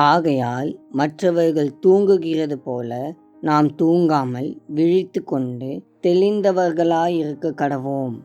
ஆகையால் மற்றவர்கள் தூங்குகிறது போல நாம் தூங்காமல் விழித்து கொண்டு தெளிந்தவர்களாயிருக்க கடவோம்.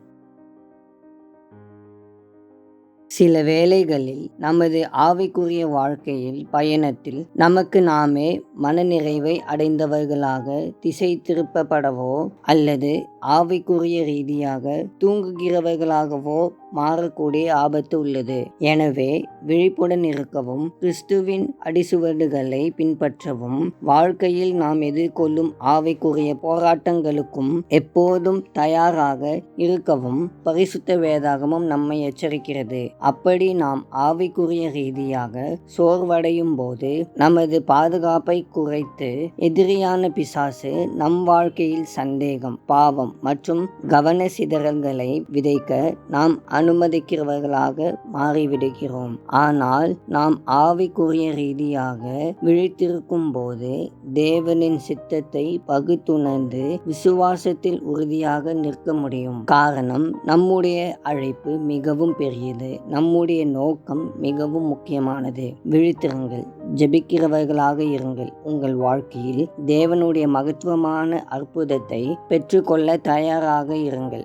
சில வேளைகளில் நமது ஆவிக்குரிய வாழ்க்கையில் பயணத்தில் நமக்கு நாமே மனநிறைவை அடைந்தவர்களாக திசை திருப்பப்படவோ அல்லது ஆவிக்குரிய ரீதியாக தூங்குகிறவர்களாகவோ மாறக்கூடிய ஆபத்து உள்ளது. எனவே விழிப்புடன் இருக்கவும் கிறிஸ்துவின் அடிசுவடுகளை பின்பற்றவும் வாழ்க்கையில் நாம் எதிர்கொள்ளும் ஆவிக்குரிய போராட்டங்களுக்கும் எப்போதும் தயாராக இருக்கவும் பரிசுத்த வேதாகமும் நம்மை எச்சரிக்கிறது. அப்படி நாம் ஆவிக்குரிய ரீதியாக சோர்வடையும் போது நமது பாதுகாப்பை குறைத்து எதிரியான பிசாசு நம் வாழ்க்கையில் சந்தேகம் பாவம் மற்றும் கவன சிதறல்களை விதைக்க நாம் அனுமதிக்கிறவர்களாக மாறிவிடுகிறோம். ஆனால் நாம் ஆவிக்குரிய ரீதியாக விழித்திருக்கும் போது தேவனின் சித்தத்தை பகுத்துணர்ந்து விசுவாசத்தில் உறுதியாக நிற்க முடியும். காரணம் நம்முடைய அழைப்பு மிகவும் பெரியது. நம்முடைய நோக்கம் மிகவும் முக்கியமானது. விழித்திருங்கள். ஜெபிக்கிறவர்களாக இருங்கள். உங்கள் வாழ்க்கையில் தேவனுடைய மகத்துவமான அற்புதத்தை பெற்றுக்கொள்ள தயாராக இருங்கள்.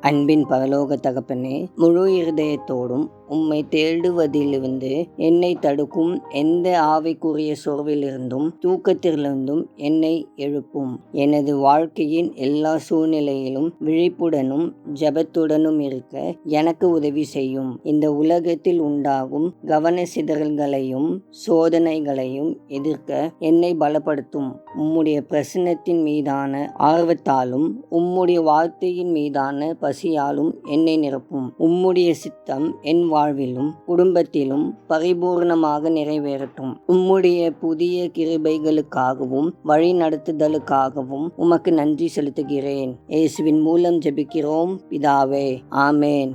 அன்பின் பரலோக தகப்பனே முழு இருதயத்தோடும் உம்மை தேடுவதிலிருந்து என்னை தடுக்கும் எந்த ஆவைக்குரிய சோர்விலிருந்தும் தூக்கத்திலிருந்தும் என்னை எழுப்பும். எனது வாழ்க்கையின் எல்லா சூழ்நிலையிலும் விழிப்புடனும் ஜபத்துடனும் இருக்க எனக்கு உதவி செய்யும். இந்த உலகத்தில் உண்டாகும் கவன சிதறல்களையும் சோதனைகளையும் எதிர்க்க என்னை பலப்படுத்தும். உம்முடைய பிரசன்னத்தின் மீதான ஆர்வத்தாலும் உம்முடைய வார்த்தையின் மீதான பசியாலும் என்னை நிரப்பும். உம்முடைய சித்தம் என் வாழ்விலும் குடும்பத்திலும் பரிபூர்ணமாக நிறைவேறட்டும். உம்முடைய புதிய கிருபைகளுக்காகவும் வழி நடத்துதலுக்காகவும் உமக்கு நன்றி செலுத்துகிறேன். இயேசுவின் மூலம் ஜெபிக்கிறோம். பிதாவே ஆமேன்.